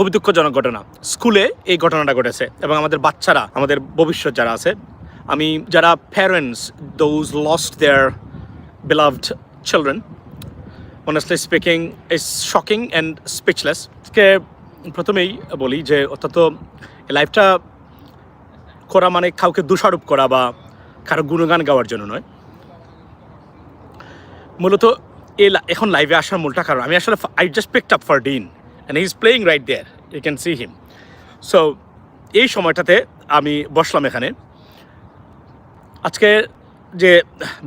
খুবই দুঃখজনক ঘটনা। স্কুলে এই ঘটনাটা ঘটেছে এবং আমাদের বাচ্চারা, আমাদের ভবিষ্যৎ যারা আছে, আমি যারা parents those lost their beloved children, honestly speaking, is shocking and speechless. কে প্রথমেই বলি যে অত্যন্ত লাইফটা করা মানে কাউকে দোষারোপ করা বা কারও গুণগান গাওয়ার জন্য নয়। মূলত এ এখন লাইভে আসার মূলটা কারণ। আমি আসলে I just picked up for Dean and he is playing right there you can see him so এই সময়টাতে আমি বসলাম এখানে। আজকে যে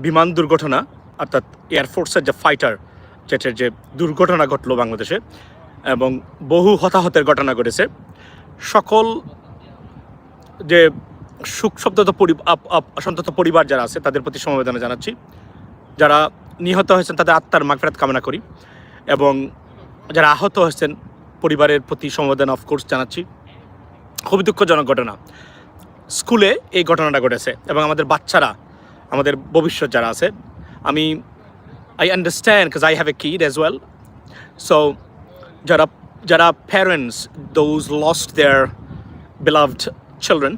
বিমান দুর্ঘটনা, অর্থাৎ এয়ারফোর্সের যে ফাইটার জেটের যে দুর্ঘটনা ঘটলো বাংলাদেশে এবং বহু হতাহতের ঘটনা ঘটেছে, সকল যে সুখ শব্দত সন্তত পরিবার যারা আছে, তাদের প্রতি সমবেদনা জানাচ্ছি। যারা নিহত হয়েছেন, তাদের আত্মার মাগফেরাত কামনা করি এবং যারা আহত হয়েছেন পরিবারের প্রতি সমবেদনা অফকোর্স জানাচ্ছি। খুবই দুঃখজনক ঘটনা। স্কুলে এই ঘটনাটা ঘটেছে এবং আমাদের বাচ্চারা, আমাদের ভবিষ্যৎ যারা আছে, আমি I understand because I have a kid as well so যারা যারা parents those lost their beloved children,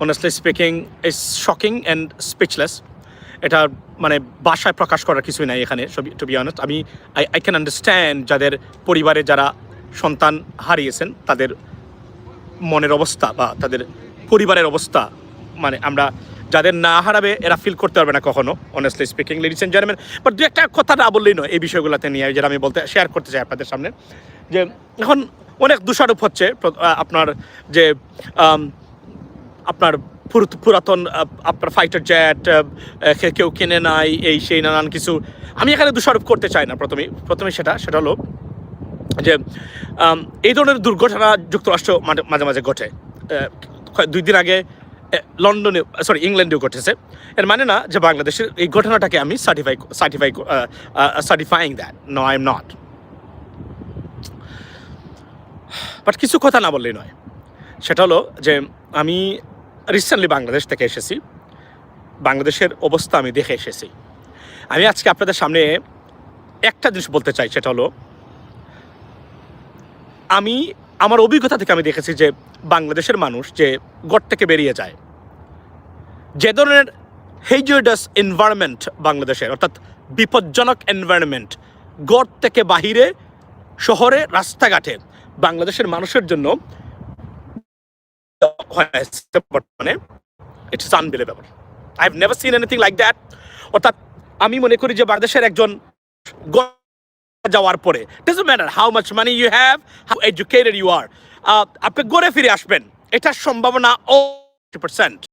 honestly speaking, is shocking and speechless. এটা মানে বাসায় প্রকাশ করার কিছুই নাই এখানে টু বি অনেস্ট আমি আই আই ক্যান আন্ডারস্ট্যান্ড যাদের পরিবারে যারা সন্তান হারিয়েছেন, তাদের মনের অবস্থা বা তাদের পরিবারের অবস্থা মানে আমরা যাদের না হারাবে এরা ফিল করতে পারবে না কখনো honestly speaking ladies and gentleman but দু একটা কথা না বললেই নয় এই বিষয়গুলোতে নিয়ে, যেটা আমি বলতে শেয়ার করতে চাই আপনাদের সামনে, যে এখন অনেক দোষারোপ হচ্ছে আপনার যে আপনার পুরাতন আপনার ফাইটার জেট কেউ কিনে নাই, এই সেই নানান কিছু, আমি এখানে দোষারোপ করতে চাই না প্রথমেই প্রথমে সেটা সেটা হলো যে এই ধরনের দুর্ঘটনা যুক্তরাষ্ট্র মাঝে মাঝে ঘটে। দুই দিন আগে লন্ডনে সরি ইংল্যান্ডেও ঘটেছে। এর মানে না যে বাংলাদেশের এই ঘটনাটাকে আমি certify certify certifying that no I am not but কিছু কথা না বললেই নয়। সেটা হলো যে, আমি রিসেন্টলি বাংলাদেশ থেকে এসেছি। বাংলাদেশের অবস্থা আমি দেখে এসেছি। আমি আজকে আপনাদের সামনে একটা জিনিস বলতে চাই, সেটা হলো আমি আমার অভিজ্ঞতা থেকে আমি দেখেছি যে বাংলাদেশের মানুষ যে গড় থেকে বেরিয়ে যায়, যে ধরনের হেজিওডাস এনভায়রনমেন্ট বাংলাদেশের, অর্থাৎ বিপজ্জনক এনভায়রনমেন্ট গড় থেকে বাহিরে, শহরে, রাস্তাঘাটে বাংলাদেশের মানুষের জন্য বর্তমানে it's unbelievable I have never seen anything like that অর্থাৎ আমি মনে করি যে বাংলাদেশের একজন গ- যাওয়ার পরে। Doesn't matter how much money you have how educated you are আপনি গড়ে ফিরে আসবেন। এটার সম্ভাবনা ও পার্সেন্ট